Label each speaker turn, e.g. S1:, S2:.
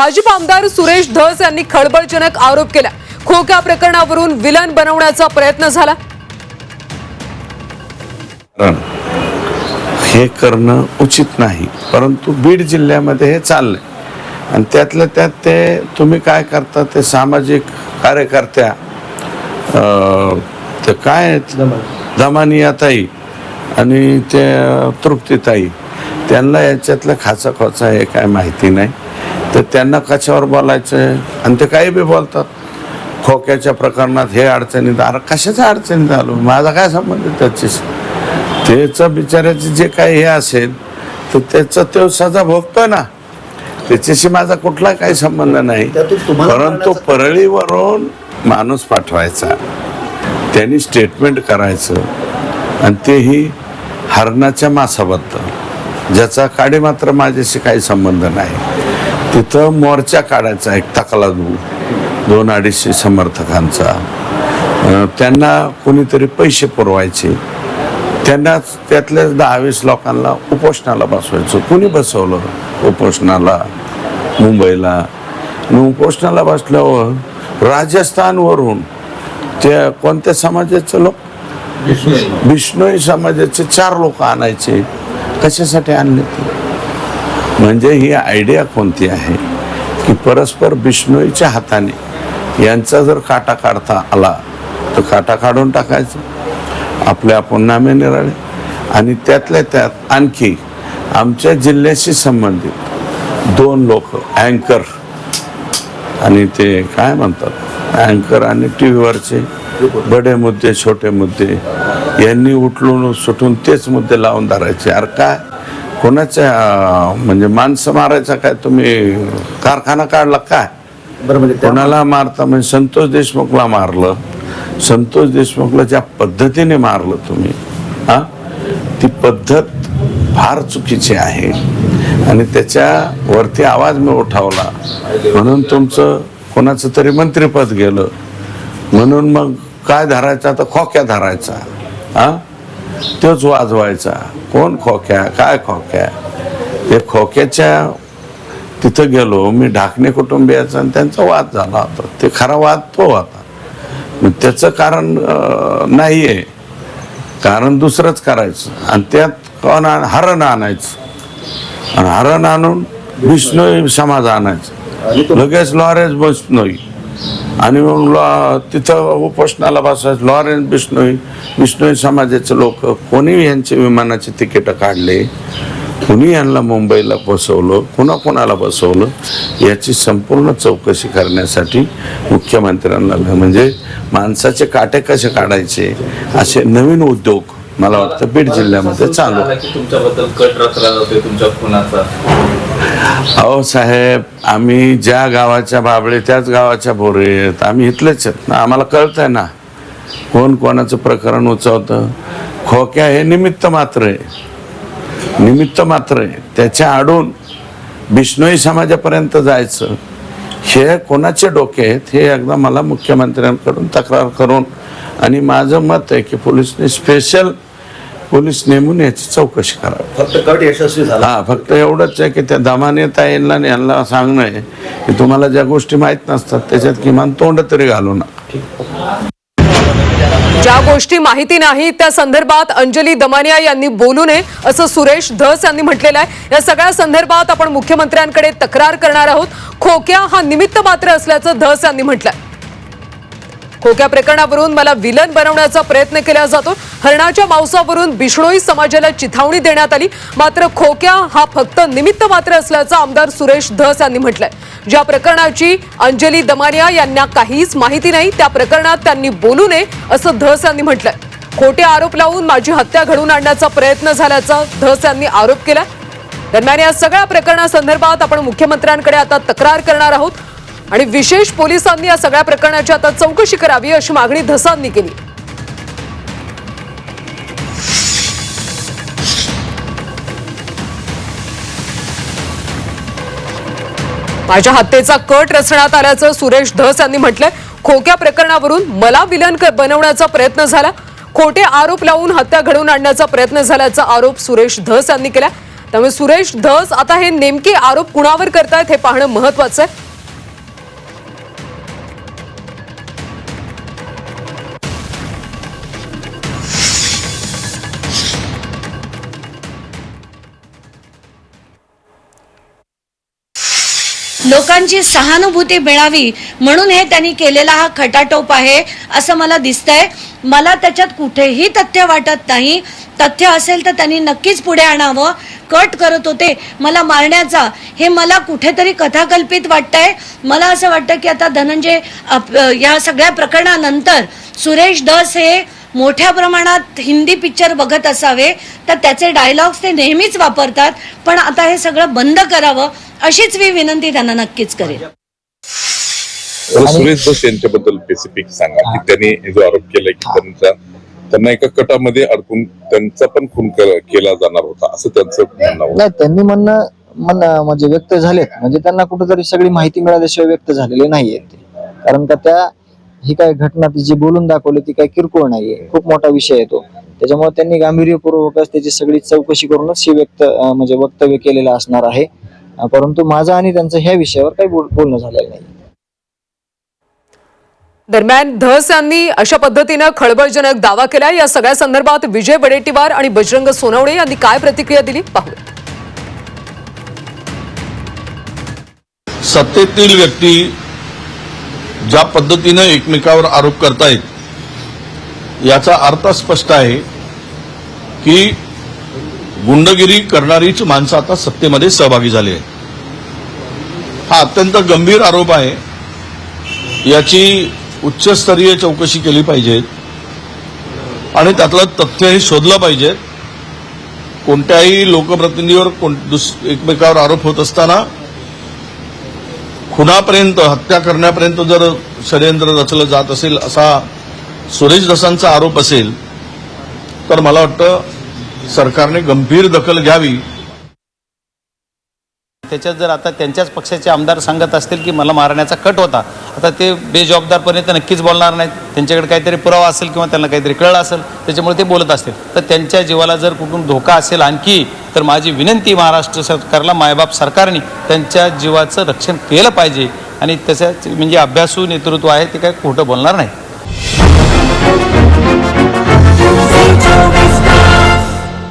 S1: भाजप आमदार सुरेश धस यांनी खळबळजनक आरोप केला. खोक्या प्रकरणावरून विलन बनवण्याचा प्रयत्न झाला.
S2: हे करणं उचित नाही परंतु बीड जिल्ह्यामध्ये हे चाललंय. आणि त्यातल्या त्यात ते तुम्ही काय करता ते सामाजिक कार्यकर्त्या अं, ते काय दमानियाताई आणि ते तृप्तीताई त्यांना याच्यातलं खाचा खोचा हे काय माहिती नाही. तर त्यांना कशावर बोलायचं आणि ते काही बी बोलतात. खोक्याच्या प्रकरणात हे अडचणीत अरे कशाच्या अडचणीत आलो? माझा काय संबंध आहे त्याच्याशी? त्याचं बिचाऱ्याचे जे काही हे असेल तर त्याचं तो सजा भोगतोय ना. त्याच्याशी माझा कुठला काही संबंध नाही. परंतु परळीवरून माणूस पाठवायचा. त्यांनी स्टेटमेंट करायचं. आणि तेही हरणाच्या मासाबद्दल. ज्याचा काडी मात्र माझ्याशी काही संबंध नाही. तिथं मोर्चा काढायचा एक तकला दोन अडीचशे समर्थकांचा. त्यांना कोणीतरी पैसे पुरवायचे. त्यांना त्यातल्या दहा वीस लोकांना उपोषणाला बसवायचं. कुणी बसवलं उपोषणाला? मुंबईला. उपोषणाला बसल्यावर राजस्थानवरून त्या कोणत्या समाजाचे लोक? बिष्णोई समाजाचे चार लोक आणायचे. कशासाठी आणले ते? म्हणजे ही आयडिया कोणती आहे? की परस्पर बिष्णोईच्या हाताने यांचा जर काटा काढता आला तर काटा काढून टाकायचा. आपले आपण नामे निराळे. आणि त्यातल्या त्यात आणखी आमच्या जिल्ह्याशी संबंधित दोन लोक अँकर आणि ते काय म्हणतात? अँकर आणि टी व्हीवरचे बडे मुद्दे छोटे मुद्दे. यांनी उठलून सुटून तेच मुद्दे लावून धरायचे. अरे काय? कोणाच्या म्हणजे माणसं मारायचा काय तुम्ही कारखाना काढला काय?
S3: बरं म्हणजे
S2: कोणाला मारता? म्हणजे संतोष देशमुखला मारलं. संतोष देशमुखला ज्या पद्धतीने मारलं तुम्ही हा? ती पद्धत फार चुकीची आहे. आणि त्याच्यावरती आवाज मी उठावला. म्हणून तुमचं कोणाचं तरी मंत्रिपद गेलं. म्हणून मग काय धरायचा? तर खोक्या धरायचा हा? तोच वाजवायचा. कोण खोक्या? काय खोक्या? ते खोक्याच्या तिथं गेलो. मी ढाकणे कुटुंबियाचा आणि त्यांचा वाद झाला होता. ते खरा वाद तो होता. मग त्याचं कारण नाही आहे कारण दुसरंच करायचं. आणि त्यात कोण आण हरण आणायचं. आणि हरण आणून विष्णू समाज आणायचं. लगेच लॉरेन्स बिष्णोई आणि मग लॉ तिथं उपोषणाला बसायचं. लॉरेन्स बिष्णोई बिष्णोई समाजाचे लोक कोणी यांचे विमानाचे तिकीट काढले कुणी यांना मुंबईला बसवलं कुणाकुणाला बसवलं याची संपूर्ण चौकशी करण्यासाठी मुख्यमंत्र्यांना म्हणजे माणसाचे काटे कसे काढायचे असे नवीन उद्योग मला वाटतं बीड जिल्ह्यामध्ये चालू. आहे.
S4: की तुमच्याबद्दल कट रचला जातोय तुमच्या खुनाचा?
S2: अहो साहेब आम्ही ज्या गावाच्या बाबळे त्याच गावाच्या भोरे आहेत. आम्ही इथलेच आहेत ना. आम्हाला कळतंय ना कोण कोणाचं प्रकरण उचवतं. खोक्या हे निमित्त मात्र आहे. निमित्त मात्र आहे. त्याच्या आडून बिष्णोई समाजापर्यंत जायचं हे कोणाचे डोके आहेत हे एकदा मला मुख्यमंत्र्यांकडून तक्रार करून आणि माझं मत आहे की पोलिसने स्पेशल पोलीस नेमून याची चौकशी करावी.
S3: फक्त कट यशस्वी झाला.
S2: हा फक्त एवढंच आहे की त्या दमाने ताईंना आणि यांना सांगणं आहे की तुम्हाला ज्या गोष्टी माहीत नसतात त्याच्यात किमान तोंड तरी घालू नका.
S1: ज्या गोष्टी माहिती नाही त्या संदर्भात अंजली दमानिया यांनी बोलू नये असं सुरेश धस यांनी म्हटलेलं आहे. या सगळ्या संदर्भात आपण मुख्यमंत्र्यांकडे तक्रार करणार आहोत. खोक्या हा निमित्त मात्र असल्याचं धस यांनी म्हटलंय. खोक्या प्रकरणावरून मला विलन बनवण्याचा प्रयत्न केला जातो. हरणाच्या मांसावरून बिष्णोई समाजाला चिथावणी देण्यात आली. मात्र खोक्या हा फक्त निमित्त मात्र असल्याचं आमदार सुरेश धस यांनी म्हटलंय. ज्या प्रकरणाची अंजली दमानिया यांना काहीच माहिती नाही त्या प्रकरणात त्यांनी बोलू नये असं धस यांनी म्हटलंय. खोटे आरोप लावून माझी हत्या घडवून आणण्याचा प्रयत्न झाल्याचा धस यांनी आरोप केला दरम्यान या सगळ्या प्रकरणासंदर्भात आपण मुख्यमंत्र्यांकडे आता तक्रार करणार आहोत. आणि विशेष पोलिसांनी या सगळ्या प्रकरणाची आता चौकशी करावी अशी मागणी धसांनी केली. माझ्या हत्येचा कट रचण्यात आल्याचं सुरेश धस यांनी म्हटलंय. खोक्या प्रकरणावरून मला विलन बनवण्याचा प्रयत्न झाला. खोटे आरोप लावून हत्या घडवून आणण्याचा प्रयत्न झाल्याचा आरोप सुरेश धस यांनी केला. त्यामुळे सुरेश धस आता हे नेमके आरोप कुणावर करतायत हे पाहणं महत्वाचं आहे.
S5: लोकांची सहानुभूती मिळावी म्हणून हे त्यांनी केलेला हा खटाटोप आहे असं मला दिसतंय. मला त्याच्यात कुठेही तथ्य वाटत नाही. तथ्य असेल तर त्यांनी नक्कीच पुढे आणावं. कट करत होते. मला मारण्याचा. हे मला कुठेतरी कथाकल्पित वाटतंय. मला असं वाटतं की आता धनंजय अप- या सगळ्या प्रकरणानंतर सुरेश दस हे मोठ्या प्रमाणात हिंदी पिक्चर बघत असावे. तर त्याचे डायलॉग्स ते नेहमीच वापरतात. पण आता हे सगळं बंद करावं. अशीच मी विनंती त्यांना नक्कीच करेन.
S6: सुरेश जोश यांच्याबद्दल स्पेसिफिक सांगा की त्यांनी जो आरोप केलाय की त्यांचा त्यांना एका कटामध्ये अडकून त्यांचा पण खून के- केला जाणार होता असं त्यांचं म्हणणं होतं.
S7: नाही त्यांनी म्हणणं म्हणणं म्हणजे व्यक्त झालेत. म्हणजे त्यांना कुठेतरी सगळी माहिती मिळाल्याशिवाय व्यक्त झालेले नाहीयेत कारण का त्या ही काय घटना ती जी बोलून दाखवली ती काय किरकोळ नाहीये. खूप मोठा विषय आहे तो. त्याच्यामुळे त्यांनी गांभीर्यपूर्वकच त्याची सगळी चौकशी करूनच ही व्यक्त म्हणजे वक्तव्य केलेलं असणार आहे. परंतु माझं आणि त्यांचं ह्या विषयावर काही बोल- बोलणं झालेलं नाही.
S1: दरम्यान धस यांनी अशा पद्धतीनं खळबळजनक दावा केलाय या सगळ्या संदर्भात विजय वडेट्टीवार आणि बजरंग सोनवणे यांनी काय प्रतिक्रिया दिली? पाहूया
S8: सत्तेतील व्यक्ती ज्या पद्धतीनं एकमेकावर आरोप करतायत याचा अर्थ स्पष्ट आहे की गुंडगिरी करणारीच माणसं आता सत्तेमध्ये सहभागी झाली आहेत. हा अत्यंत गंभीर आरोप आहे. याची उच्चस्तरीय चौकशी केली पाहिजे. आणि त्यातलं तथ्यही शोधलं पाहिजे. कोणत्याही लोकप्रतिनिधीवर कोण दुस एकमेकावर आरोप होत असताना खुनापर्यंत हत्या करण्यापर्यंत जर षडयंत्र रचलं जात असेल असा सुरेश दसांचा आरोप असेल तर मला वाटतं सरकारने गंभीर दखल घ्यावी.
S9: त्याच्यात जर आता त्यांच्याच पक्षाचे आमदार सांगत असतील की मला मारण्याचा कट होता आता ते बेजबाबदारपणे तर नक्कीच बोलणार नाहीत. त्यांच्याकडे काहीतरी पुरावा असेल किंवा त्यांना काहीतरी कळलं असेल त्याच्यामुळे ते बोलत असतील. तर त्यांच्या जीवाला जर कुठून धोका असेल आणखी तर माझी विनंती महाराष्ट्र सरकारला मायबाप सरकारने त्यांच्या जीवाचं रक्षण केलं पाहिजे. आणि त्याच्या म्हणजे अभ्यासू नेतृत्व आहे ते काय खोटं बोलणार नाही